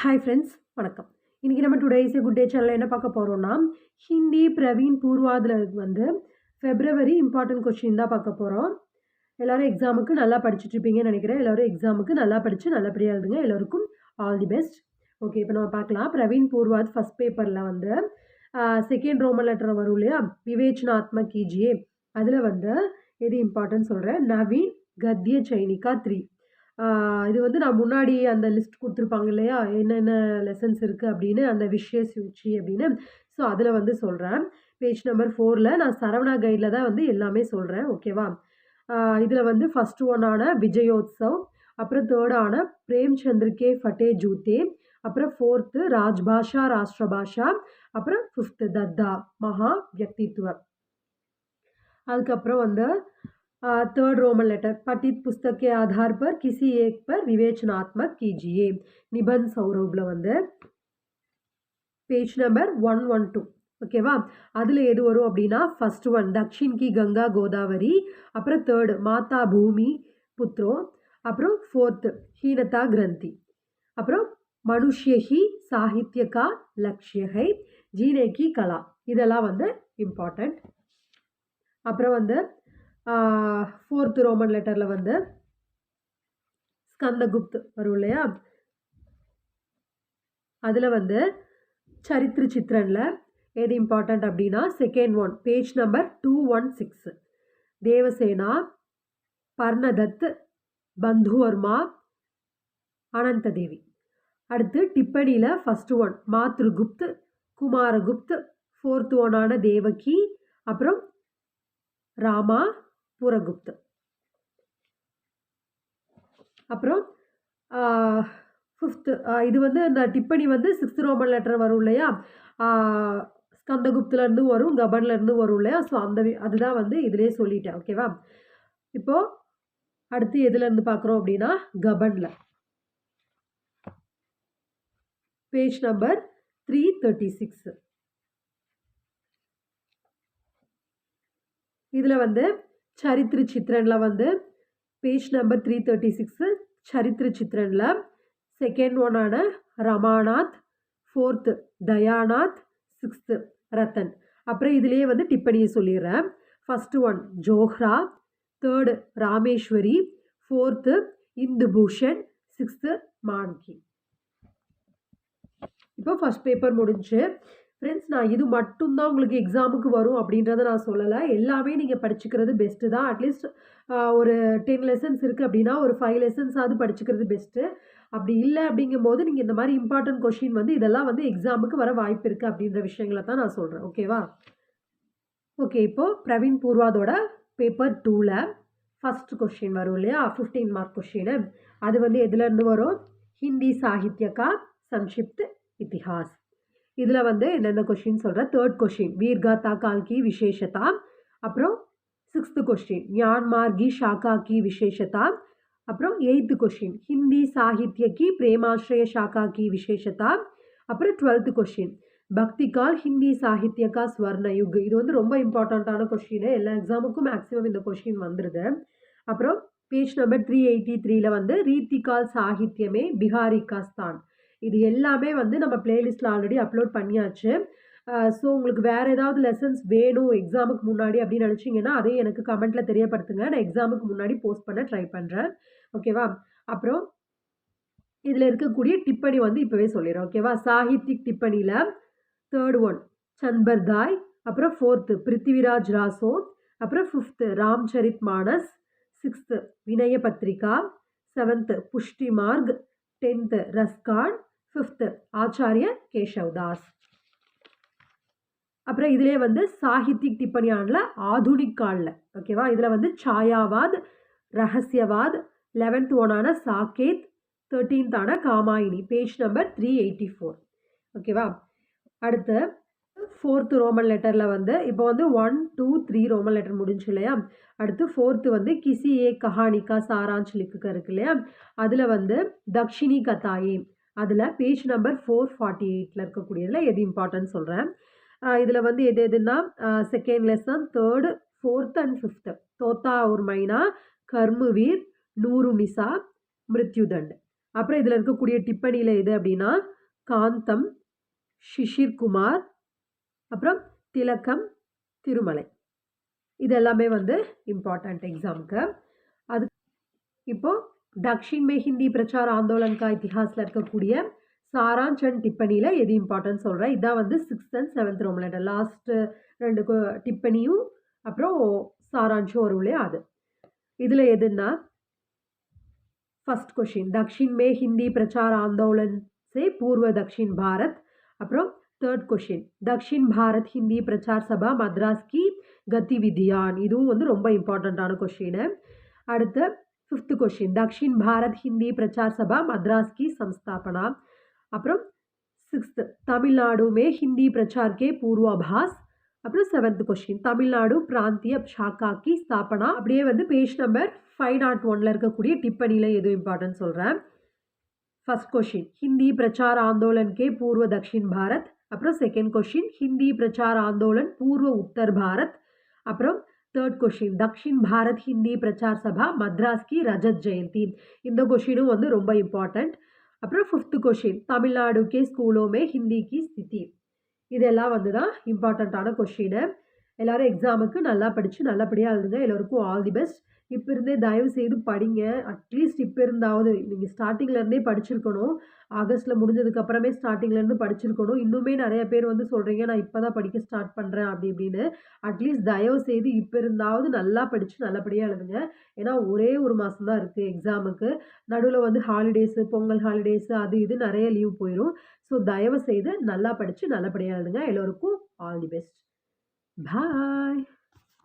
Hi friends வணக்கம். இன்றைக்கி நம்ம டுடே இஸ் குட் டே சேனலில் என்ன பார்க்க போகிறோம்னா ஹிந்தி பிரவீன் பூர்வாதில் வந்து ஃபெப்ரவரி இம்பார்ட்டன்ட் கொஸ்டின் தான் பார்க்க போகிறோம் எல்லோரும் எக்ஸாமுக்கு நல்லா படிச்சுட்ருப்பீங்கன்னு நினைக்கிறேன். எல்லோரும் எக்ஸாமுக்கு நல்லா படித்து நல்லபடியாக எழுதுங்க. எல்லோருக்கும் ஆல் தி பெஸ்ட் ஓகே இப்போ நம்ம பார்க்கலாம். பிரவீன் பூர்வாத் ஃபஸ்ட் பேப்பரில் வந்து செகண்ட் ரோமன் லெட்டர் வரும் இல்லையா? விவேச்சனாத்ம கிஜியே அதில் வந்து எது இம்பார்ட்டன்ட் சொல்கிறேன் நவீன் கத்திய சைனிகா த்ரீ இது வந்து நான் முன்னாடி அந்த லிஸ்ட் கொடுத்துருப்பாங்க இல்லையா? என்னென்ன லெசன்ஸ் இருக்குது அப்படின்னு அந்த விஷய சூச்சி அப்படின்னு. ஸோ அதில் வந்து சொல்கிறேன் பேஜ் நம்பர் ஃபோரில் நான் சரவணா கைடில் தான் வந்து எல்லாமே சொல்கிறேன் ஓகேவா இதில் வந்து ஃபஸ்ட் ஒன்னான விஜயோத்சவ் அப்புறம் தேர்டான பிரேம்சந்திர கே ஃபட்டே ஜூத்தே அப்புறம் ஃபோர்த்து ராஜ்பாஷா ராஷ்டிரபாஷா அப்புறம் ஃபிஃப்த்து தத்தா மகா வியக்தித்துவம் அதுக்கப்புறம் வந்து थर्ड रोमन लेटर पठित पुस्तक के आधार पर किसी एक पर विवेचनात्मक कीजिए। निबंध सौरभ्ல வந்து page number one one two ஓகேவா அதில் எது வரும் அப்படின்னா ஃபஸ்ட் ஒன் தக்ஷின் கி கங்கா கோதாவரி அப்புறம் தேர்டு மாதா பூமி புத்ரோ அப்புறம் ஃபோர்த்து ஹீனதா கிரந்தி அப்புறம் மனுஷ்யஹி சாகித்யகா லக்ஷ்யகை ஜீனேகி கலா இதெல்லாம் வந்து இம்பார்ட்டண்ட் அப்புறம் வந்து ஃபோர்த்து ரோமன் லெட்டரில் வந்து ஸ்கந்தகுப்த் வரும் இல்லையா? அதில் வந்து சரித்திர சித்திரனில் எது இம்பார்ட்டண்ட் அப்படின்னா second one page number two one six Devasena Parnadatt Bandhuvarma Anantadevi. அடுத்து டிப்பணியில் first one Matrigupt Kumaragupt fourth ஒன்னான Devaki அப்புறம் ராமா பூரகுப்த் அப்புறம் ஃபிஃப்த்து இது வந்து இந்த டிப்பணி வந்து சிக்ஸ்த் ரோமன் லெட்டர் வரும் இல்லையா? ஸ்கந்தகுப்துலேருந்து வரும் கபன்லேருந்து வரும் இல்லையா? ஸோ அந்த அதுதான் வந்து இதிலே சொல்லிட்டேன் ஓகேவா இப்போது அடுத்து எதுலேருந்து பார்க்குறோம் அப்படின்னா கபனில். Page number three thirty six இதில் வந்து சரித்திர சித்திரனில் வந்து page number three thirty six சரித்திர சித்திரனில் செகண்ட் ஒன்னான ரமாநாத் ஃபோர்த்து தயாநாத் சிக்ஸ்த்து ரத்தன். அப்புறம் இதுலேயே வந்து டிப்பணியை சொல்லிடுறேன். First one Zohra third Rameshwari fourth Indu Bhushan sixth monkey. இப்போ ஃபஸ்ட் பேப்பர் முடிஞ்சு ஃப்ரெண்ட்ஸ் நான் இது மட்டும்தான் உங்களுக்கு எக்ஸாமுக்கு வரும் அப்படின்றத நான் சொல்லலை. எல்லாமே நீங்கள் படிச்சுக்கிறது பெஸ்ட்டு தான். அட்லீஸ்ட் ஒரு டென் லெசன்ஸ் இருக்குது அப்படின்னா ஒரு ஃபைவ் லெசன்ஸாவது படிச்சுக்கிறது பெஸ்ட்டு அப்படி இல்லை அப்படிங்கும் போது நீங்கள் இந்த மாதிரி இம்பார்ட்டன்ட் கொஷின் வந்து இதெல்லாம் வந்து எக்ஸாமுக்கு வர வாய்ப்பு இருக்குது அப்படின்ற விஷயங்களை தான் நான் சொல்கிறேன் ஓகேவா ஓகே இப்போது பிரவீன் பூர்வாதோட பேப்பர் டூவில் ஃபஸ்ட் கொஷின் வரும் இல்லையா? ஃபிஃப்டீன் மார்க் கொஷின் அது வந்து எதுலேருந்து வரும்? ஹிந்தி சாகித்யக்கா சம்ஷிப்த் இத்திஹாஸ். இதில் வந்து என்னென்ன கொஷின் சொல்கிறேன் தேர்ட் கொஷின் வீர்காத்தா கால் கி விசேஷதா அப்புறம் சிக்ஸ்த்து கொஷின் ஞான்மார்கி ஷாக்காக்கி விசேஷதா அப்புறம் எயித்து கொஷின் ஹிந்தி சாகித்ய கி பிரேமாஸ்ரய ஷாக்காக்கி விசேஷதா அப்புறம் டுவெல்த்து கொஷின் பக்திகால் ஹிந்தி சாகித்யகா ஸ்வர்ணயுக் ஸ்வர்ண யுக் இது வந்து ரொம்ப இம்பார்ட்டண்ட்டான கொஷின் எல்லா எக்ஸாமுக்கும் மேக்ஸிமம் இந்த கொஷின் வந்துடுது அப்புறம் பேஜ் நம்பர் த்ரீ எயிட்டி த்ரீல வந்து ரீத்திகால் சாகித்யமே பிஹாரிகாஸ்தான் இது எல்லாமே வந்து நம்ம பிளேலிஸ்ட்டில் ஆல்ரெடி அப்லோட் பண்ணியாச்சு. ஸோ உங்களுக்கு வேறு ஏதாவது லெசன்ஸ் வேணும் எக்ஸாமுக்கு முன்னாடி அப்படின்னு நினச்சிங்கன்னா அதையும் எனக்கு கமெண்ட்டில் தெரியப்படுத்துங்க. நான் எக்ஸாமுக்கு முன்னாடி போஸ்ட் பண்ண ட்ரை பண்ணுறேன் ஓகேவா அப்புறம் இதில் இருக்கக்கூடிய டிப்பணி வந்து இப்போவே சொல்லிடுறேன். ஓகேவா சாகித்யிக் டிப்பணியில் தேர்ட் ஒன் சன்பர்தாய் அப்புறம் ஃபோர்த்து பிருத்திவிராஜ் ராசோ அப்புறம் fifth Ramcharit Manas. Sixth Vinay Patrika seventh Pushti Marg. Tenth Raskhan. Fifth Acharya Keshavdas அப்புறம் இதிலே வந்து சாகித்யிக் டிப்பணியானில் ஆதுனிக் காலில். ஓகேவா இதில் வந்து சாயாவாத் ரகசியவாத் லெவன்த் ஒனான Saket தேர்ட்டீன்த்தான Kamayani. Page number three eighty four ஓகேவா அடுத்து ஃபோர்த்து ரோமன் லெட்டரில் வந்து இப்போ வந்து one two three roman letter முடிஞ்சு இல்லையா? அடுத்து ஃபோர்த்து வந்து கிசி ஏ கஹானிகா சாராஞ்சலிக்கு இருக்கு இல்லையா? அதில் வந்து தக்ஷினி கதாயே அதில் பேஜ் நம்பர் ஃபோர் ஃபார்ட்டி எயிட்டில் இருக்கக்கூடியதில் எது இம்பார்ட்டன்ட் சொல்கிறேன் இதில் வந்து எது எதுனா second lesson third fourth and fifth தோத்தா ஒரு மைனா கர்முவீர் நூறு நிசா மிருத்யுதண்ட். அப்புறம் இதில் இருக்கக்கூடிய டிப்பணியில் எது அப்படின்னா காந்தம் ஷிஷிர்குமார் அப்புறம் திலக்கம் திருமலை. இது எல்லாமே வந்து இம்பார்ட்டண்ட் எக்ஸாமுக்கு அது இப்போது தக்ஷின் மே ஹிந்தி பிரச்சார ஆந்தோலன் கா இத்திஹாஸில் இருக்கக்கூடிய சாரான்ச் அண்ட் டிப்பனியில் எது இம்பார்ட்டன்ஸ் சொல்கிறேன் இதான் வந்து சிக்ஸ்த் அண்ட் செவன்த் ரோமில் லாஸ்ட்டு ரெண்டு டிப்பனியும் அப்புறம் சாரான்ஷும் வரும் இல்லையா அது. இதில் எதுன்னா ஃபஸ்ட் கொஷின் தக்ஷின் மே ஹிந்தி பிரச்சார ஆந்தோலன்ஸே பூர்வ தக்ஷின் பாரத். அப்புறம் தேர்ட் கொஷின் தக்ஷின் பாரத் ஹிந்தி பிரச்சார் சபா மத்ராஸ் கி கத்திவிதியான் இதுவும் வந்து ரொம்ப இம்பார்ட்டண்ட்டான கொஷின் அடுத்து ஃபிஃப்த் கொஷின் தக்ஷின் பாரத் ஹிந்தி பிரச்சார் சபா மத்ராஸ் கி சம்ஸ்தாபனா அப்புறம் சிக்ஸ்த் தமிழ்நாடு மே ஹிந்தி பிரச்சார் கே பூர்வாபாஸ் அப்புறம் செவன்த் கொஷின் தமிழ்நாடு பிராந்திய ஷாக்கா கி ஸ்தாபனா அப்படியே வந்து பேஜ் நம்பர் ஃபைவ் நாட் ஒனில் இருக்கக்கூடிய டிப்பணியில் எது இம்பார்ட்டன்ட் சொல்கிறேன் फर्स्ट क्वेश्चन हिंदी प्रचार आंदोलन के पूर्व दक्षिण भारत அப்புறம் செகண்ட் கொஷின் ஹிந்தி பிரச்சார் ஆந்தோலன் பூர்வ உத்தர் பாரத் அப்புறம் தேர்ட் கொஷின் தக்ஷின் பாரத் ஹிந்தி பிரச்சார் சபா மத்ராஸ்கி ரஜத் ஜெயந்தி இந்த கொஷினும் வந்து ரொம்ப இம்பார்ட்டண்ட் அப்புறம் ஃபிஃப்த் கொஷின் தமிழ்நாடுக்கே ஸ்கூலோமே ஹிந்திக்கு ஸ்திதி இதெல்லாம் வந்து தான் இம்பார்ட்டண்ட்டான கொஷினு எல்லோரும் எக்ஸாமுக்கு நல்லா படித்து நல்லபடியாக எழுதுங்க எல்லோருக்கும் ஆல் தி பெஸ்ட் இப்போ இருந்தே தயவு செய்து படிங்க. அட்லீஸ்ட் இப்போ இருந்தாவது நீங்கள் ஸ்டார்டிங்லேருந்தே படிச்சிருக்கணும். ஆகஸ்ட்டில் முடிஞ்சதுக்கப்புறமே ஸ்டார்டிங்லேருந்து படிச்சிருக்கணும். இன்னுமே நிறைய பேர் வந்து சொல்கிறீங்க நான் இப்போ தான் படிக்க ஸ்டார்ட் பண்ணுறேன் அப்படி இப்படின்னு. அட்லீஸ்ட் தயவு செய்து இப்போ இருந்தாவது நல்லா படித்து நல்லபடியாக எழுதுங்க. ஏன்னா ஒரே ஒரு மாதம் தான் இருக்குது எக்ஸாமுக்கு நடுவில் வந்து ஹாலிடேஸு பொங்கல் ஹாலிடேஸு அது இது நிறைய லீவ் போயிடும் ஸோ தயவு செய்து நல்லா படித்து நல்லபடியாக எழுதுங்க. எல்லோருக்கும் ஆல் தி பெஸ்ட் பாய்